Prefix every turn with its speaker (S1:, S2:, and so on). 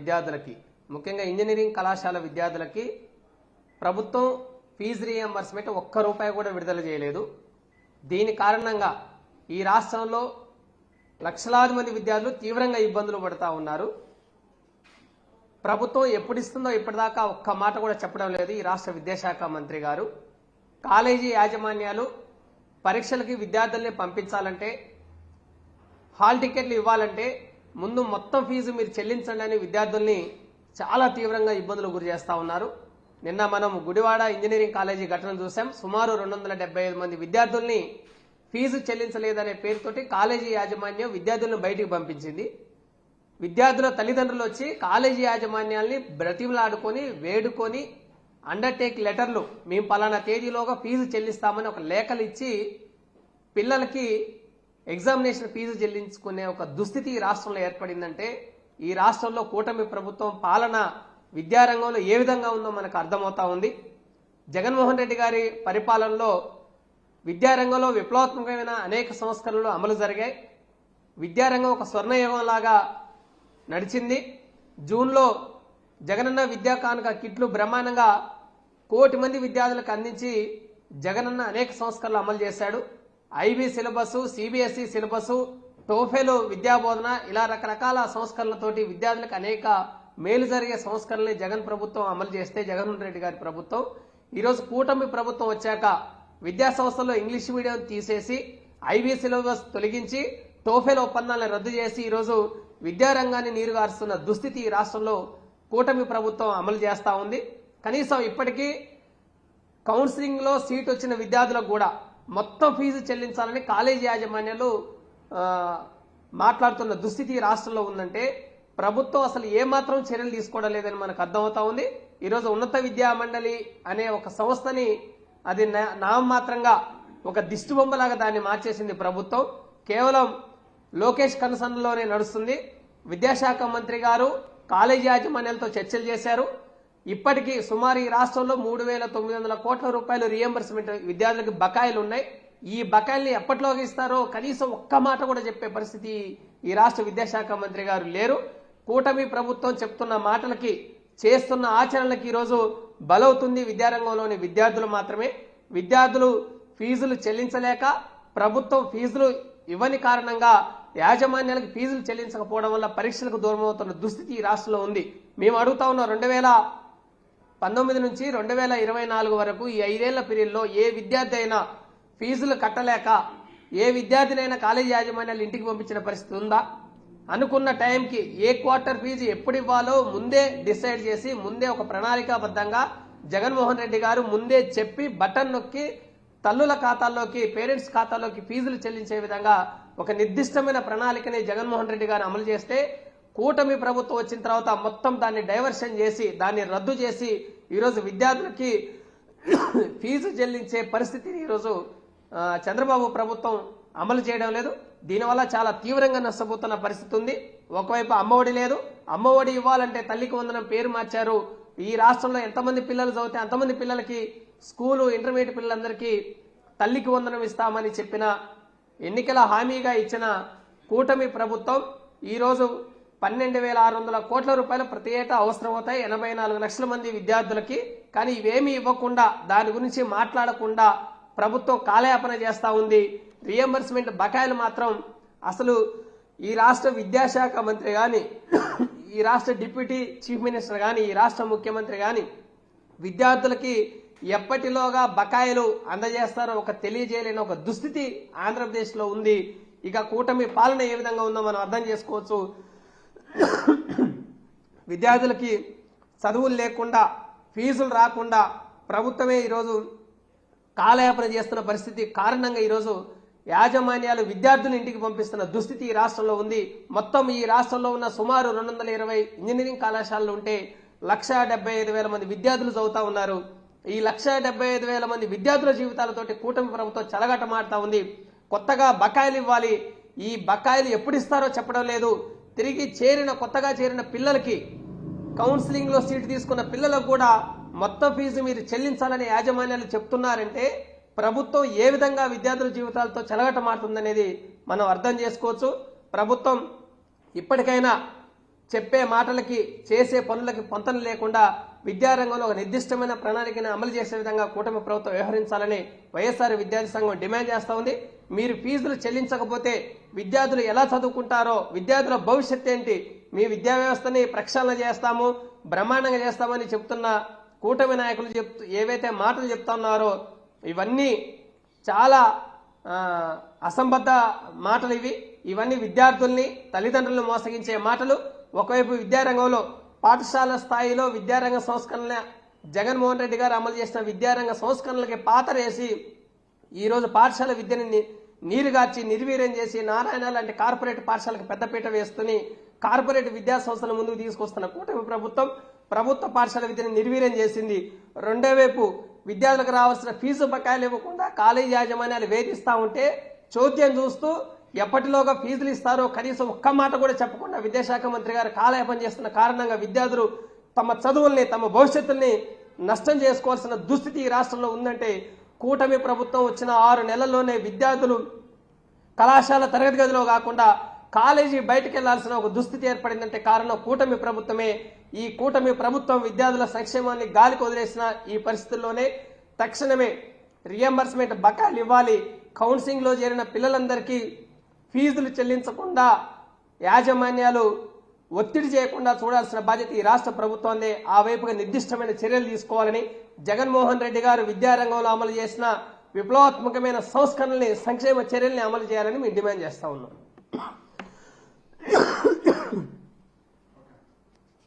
S1: విద్యార్థులకి ముఖ్యంగా ఇంజనీరింగ్ కళాశాల విద్యార్థులకి ప్రభుత్వం ఫీజు రీఎంబర్స్మెంట్ ఒక్క రూపాయి కూడా విడుదల చేయలేదు. దీని కారణంగా ఈ రాష్ట్రంలో లక్షలాది మంది విద్యార్థులు తీవ్రంగా ఇబ్బందులు పడుతూ ఉన్నారు. ప్రభుత్వం ఎప్పుడు ఇస్తుందో ఇప్పటిదాకా ఒక్క మాట కూడా చెప్పడం లేదు ఈ రాష్ట్ర విద్యాశాఖ మంత్రి గారు. కాలేజీ యాజమాన్యాలు పరీక్షలకి విద్యార్థుల్ని పంపించాలంటే హాల్ టికెట్లు ఇవ్వాలంటే ముందు మొత్తం ఫీజు మీరు చెల్లించండి అని విద్యార్థుల్ని చాలా తీవ్రంగా ఇబ్బందులు గురి చేస్తూ ఉన్నారు. నిన్న మనం గుడివాడ ఇంజనీరింగ్ కాలేజీ ఘటన చూసాం సుమారు రెండు వందల డెబ్బై ఐదు మంది విద్యార్థుల్ని ఫీజు చెల్లించలేదనే పేరుతోటి కాలేజీ యాజమాన్యం విద్యార్థులను బయటికి పంపించింది. విద్యార్థుల తల్లిదండ్రులు వచ్చి కాలేజీ యాజమాన్యాల్ని బ్రతిమలాడుకొని వేడుకొని అండర్టేక్ లెటర్లు మేము పలానా తేదీలోగా ఫీజు చెల్లిస్తామని ఒక లేఖలు ఇచ్చి పిల్లలకి ఎగ్జామినేషన్ ఫీజు చెల్లించుకునే ఒక దుస్థితి ఈ రాష్ట్రంలో ఏర్పడిందంటే ఈ రాష్ట్రంలో కూటమి ప్రభుత్వం పాలన విద్యారంగంలో ఏ విధంగా ఉందో మనకు అర్థమవుతా ఉంది. జగన్మోహన్ రెడ్డి గారి పరిపాలనలో విద్యారంగంలో విప్లవాత్మకమైన అనేక సంస్కరణలు అమలు జరిగాయి. విద్యారంగం ఒక స్వర్ణయుగం లాగా నడిచింది. జూన్లో జగనన్న విద్యా కానుక కిట్లు బ్రహ్మాండంగా కోటి మంది విద్యార్థులకు అందించి జగనన్న అనేక సంస్కరణలు అమలు చేశాడు. IB syllabus CBSE syllabus TOEFL విద్యాబోధన ఇలా రకరకాల సంస్కరణలతోటి విద్యార్థులకు అనేక మేలు జరిగే సంస్కరణల్ని జగన్ ప్రభుత్వం అమలు చేస్తే జగన్మోహన్ రెడ్డి గారి ప్రభుత్వం. ఈరోజు కూటమి ప్రభుత్వం వచ్చాక విద్యా సంస్థల్లో ఇంగ్లీష్ మీడియం తీసేసి ఐబీ సిలబస్ తొలగించి టోఫెల్ ఒప్పందాలను రద్దు చేసి ఈరోజు విద్యారంగాన్ని నీరుగారుస్తున్న దుస్థితి ఈ రాష్ట్రంలో కూటమి ప్రభుత్వం అమలు చేస్తా ఉంది. కనీసం ఇప్పటికీ కౌన్సిలింగ్లో సీట్ వచ్చిన విద్యార్థులకు కూడా మొత్తం ఫీజు చెల్లించాలని కాలేజీ యాజమాన్యాలు మాట్లాడుతున్న దుస్థితి రాష్ట్రంలో ఉందంటే ప్రభుత్వం అసలు ఏమాత్రం చర్యలు తీసుకోవడం లేదని మనకు అర్థమవుతా ఉంది. ఈరోజు ఉన్నత విద్యా మండలి అనే ఒక సంస్థని అది నా- నామమాత్రంగా ఒక దిష్టిబొమ్మలాగా దాన్ని మార్చేసింది ప్రభుత్వం. కేవలం లోకేష్ కన్సర్న్లోనే నడుస్తుంది. విద్యాశాఖ మంత్రి గారు కాలేజీ యాజమాన్యాలతో చర్చలు చేశారు. ఇప్పటికీ సుమారు ఈ రాష్ట్రంలో మూడు వేల తొమ్మిది వందల కోట్ల రూపాయలు రియంబర్స్మెంట్ విద్యార్థులకు బకాయిలు ఉన్నాయి. ఈ బకాయిల్ని ఎప్పటిలోకి ఇస్తారో కనీసం ఒక్క మాట కూడా చెప్పే పరిస్థితి ఈ రాష్ట్ర విద్యాశాఖ మంత్రి గారు లేరు. కూటమి ప్రభుత్వం చెప్తున్న మాటలకి చేస్తున్న ఆచరణలకి ఈరోజు బలవుతుంది విద్యారంగంలోని విద్యార్థులు మాత్రమే. విద్యార్థులు ఫీజులు చెల్లించలేక ప్రభుత్వం ఫీజులు ఇవ్వని కారణంగా యాజమాన్యాలకు ఫీజులు చెల్లించకపోవడం వల్ల పరీక్షలకు దూరం అవుతున్న దుస్థితి ఈ రాష్ట్రంలో ఉంది. మేము అడుగుతా ఉన్నాం రెండు వేల పంతొమ్మిది నుంచి రెండు వేల ఇరవై నాలుగు వరకు ఈ ఐదేళ్ళ పీరియడ్లో ఏ విద్యార్థి అయినా ఫీజులు కట్టలేక ఏ విద్యార్థినైనా కాలేజీ యాజమాన్యాలు ఇంటికి పంపించిన పరిస్థితి ఉందా? అనుకున్న టైంకి ఏ క్వార్టర్ ఫీజు ఎప్పుడు ఇవ్వాలో ముందే డిసైడ్ చేసి ముందే ఒక ప్రణాళికాబద్ధంగా జగన్మోహన్ రెడ్డి గారు ముందే చెప్పి బటన్ నొక్కి తల్లుల ఖాతాల్లోకి పేరెంట్స్ ఖాతాల్లోకి ఫీజులు చెల్లించే విధంగా ఒక నిర్దిష్టమైన ప్రణాళికని జగన్మోహన్ రెడ్డి గారు అమలు చేస్తే కూటమి ప్రభుత్వం వచ్చిన తర్వాత మొత్తం దాన్ని డైవర్షన్ చేసి దాన్ని రద్దు చేసి ఈరోజు విద్యార్థులకి ఫీజు చెల్లించే పరిస్థితిని ఈరోజు చంద్రబాబు ప్రభుత్వం అమలు చేయడం లేదు. దీనివల్ల చాలా తీవ్రంగా నష్టపోతున్న పరిస్థితి ఉంది. ఒకవైపు అమ్మఒడి లేదు. అమ్మఒడి ఇవ్వాలంటే తల్లికి వందనం పేరు మార్చారు. ఈ రాష్ట్రంలో ఎంతమంది పిల్లలు చదివితే అంతమంది పిల్లలకి స్కూలు ఇంటర్మీడియట్ పిల్లలందరికీ తల్లికి వందనం ఇస్తామని చెప్పిన ఎన్నికల హామీగా ఇచ్చిన కూటమి ప్రభుత్వం ఈరోజు పన్నెండు వేల ఆరు వందల కోట్ల రూపాయలు ప్రతి ఏటా అవసరమవుతాయి ఎనభై నాలుగు లక్షల మంది విద్యార్థులకి. కానీ ఇవేమీ ఇవ్వకుండా దాని గురించి మాట్లాడకుండా ప్రభుత్వం కాలయాపన చేస్తూ ఉంది. రియంబర్స్మెంట్ బకాయిలు మాత్రం అసలు ఈ రాష్ట్ర విద్యాశాఖ మంత్రి కానీ ఈ రాష్ట్ర డిప్యూటీ చీఫ్ మినిస్టర్ కానీ ఈ రాష్ట్ర ముఖ్యమంత్రి కానీ విద్యార్థులకి ఎప్పటిలోగా బకాయిలు అందజేస్తారో ఒక తెలియజేయలేని ఒక దుస్థితి ఆంధ్రప్రదేశ్లో ఉంది. ఇక కూటమి పాలన ఏ విధంగా ఉందో మనం అర్థం చేసుకోవచ్చు. విద్యార్థులకి చదువులు లేకుండా ఫీజులు రాకుండా ప్రభుత్వమే ఈరోజు కాలయాపన చేస్తున్న పరిస్థితి కారణంగా ఈరోజు యాజమాన్యాలు విద్యార్థులు ఇంటికి పంపిస్తున్న దుస్థితి ఈ రాష్ట్రంలో ఉంది. మొత్తం ఈ రాష్ట్రంలో ఉన్న సుమారు రెండు వందల ఇరవై ఇంజనీరింగ్ కళాశాలలు ఉంటే లక్ష డెబ్బై ఐదు వేల మంది విద్యార్థులు చదువుతా ఉన్నారు. ఈ లక్ష డెబ్బై ఐదు వేల మంది విద్యార్థుల జీవితాలతోటి కూటమి ప్రభుత్వం చెలగటమాడుతా ఉంది. కొత్తగా బకాయిలు ఇవ్వాలి ఈ బకాయిలు ఎప్పుడు ఇస్తారో చెప్పడం లేదు. తిరిగి చేరిన కొత్తగా చేరిన పిల్లలకి కౌన్సిలింగ్లో సీటు తీసుకున్న పిల్లలకు కూడా మొత్తం ఫీజు మీరు చెల్లించాలని యాజమాన్యాలు చెప్తున్నారంటే ప్రభుత్వం ఏ విధంగా విద్యార్థుల జీవితాలతో చెలగటమాడుతుందనేది మనం అర్థం చేసుకోవచ్చు. ప్రభుత్వం ఇప్పటికైనా చెప్పే మాటలకి చేసే పనులకి పొంతన లేకుండా విద్యారంగంలో ఒక నిర్దిష్టమైన ప్రణాళికను అమలు చేసే విధంగా కూటమి ప్రభుత్వం వ్యవహరించాలని వైఎస్ఆర్ విద్యార్థి సంఘం డిమాండ్ చేస్తోంది మీరు ఫీజులు చెల్లించకపోతే విద్యార్థులు ఎలా చదువుకుంటారో విద్యార్థుల భవిష్యత్ ఏంటి మీ విద్యా వ్యవస్థని ప్రక్షాళన చేస్తాము బ్రహ్మాండంగా చేస్తామని చెప్తున్న కూటమి నాయకులు చెప్తూ ఏవైతే మాటలు చెప్తా ఉన్నారో ఇవన్నీ చాలా అసంబద్ధ మాటలు ఇవి. ఇవన్నీ విద్యార్థుల్ని తల్లిదండ్రులను మోసగించే మాటలు. ఒకవైపు విద్యారంగంలో పాఠశాల స్థాయిలో విద్యారంగ సంస్కరణ జగన్మోహన్ రెడ్డి గారు అమలు చేసిన విద్యారంగ సంస్కరణలకి పాతరేసి ఈరోజు పాఠశాల విద్యని నీరుగార్చి నిర్వీర్యం చేసి నారాయణ లాంటి కార్పొరేట్ పాఠశాలకు పెద్దపీట వేస్తుని కార్పొరేట్ విద్యా సంస్థల ముందుకు తీసుకొస్తున్న కూటమి ప్రభుత్వం ప్రభుత్వ పాఠశాల విద్యను నిర్వీర్యం చేసింది. రెండో వైపు విద్యార్థులకు రావాల్సిన ఫీజు బకాయిలు ఇవ్వకుండా కాలేజీ యాజమాన్యాలు వేధిస్తా ఉంటే చోద్యం చూస్తూ ఎప్పటిలోగా ఫీజులు ఇస్తారో కనీసం ఒక్క మాట కూడా చెప్పకుండా విద్యాశాఖ మంత్రి గారు కాలయాపం చేస్తున్న కారణంగా విద్యార్థులు తమ చదువుల్ని తమ భవిష్యత్తుల్ని నష్టం చేసుకోవాల్సిన దుస్థితి ఈ రాష్ట్రంలో ఉందంటే కూటమి ప్రభుత్వం వచ్చిన ఆరు నెలల్లోనే విద్యార్థులు కళాశాల తరగతి గదిలో కాకుండా కాలేజీ బయటకు వెళ్ళాల్సిన ఒక దుస్థితి ఏర్పడిందంటే కారణం కూటమి ప్రభుత్వమే. ఈ కూటమి ప్రభుత్వం విద్యార్థుల సంక్షేమాన్ని గాలికి వదిలేసిన ఈ పరిస్థితుల్లోనే తక్షణమే రియంబర్స్మెంట్ బకాయిలు ఇవ్వాలి. కౌన్సిలింగ్లో చేరిన పిల్లలందరికీ ఫీజులు చెల్లించకుండా యాజమాన్యాలు ఒత్తిడి చేయకుండా చూడాల్సిన బాధ్యత ఈ రాష్ట్ర ప్రభుత్వందే ఆ వైపుగా నిర్దిష్టమైన చర్యలు తీసుకోవాలని జగన్మోహన్ రెడ్డి గారు విద్యారంగంలో అమలు చేసిన విప్లవాత్మకమైన సంస్కరణల్ని సంక్షేమ చర్యల్ని అమలు చేయాలని మేము డిమాండ్ చేస్తా ఉన్నాం.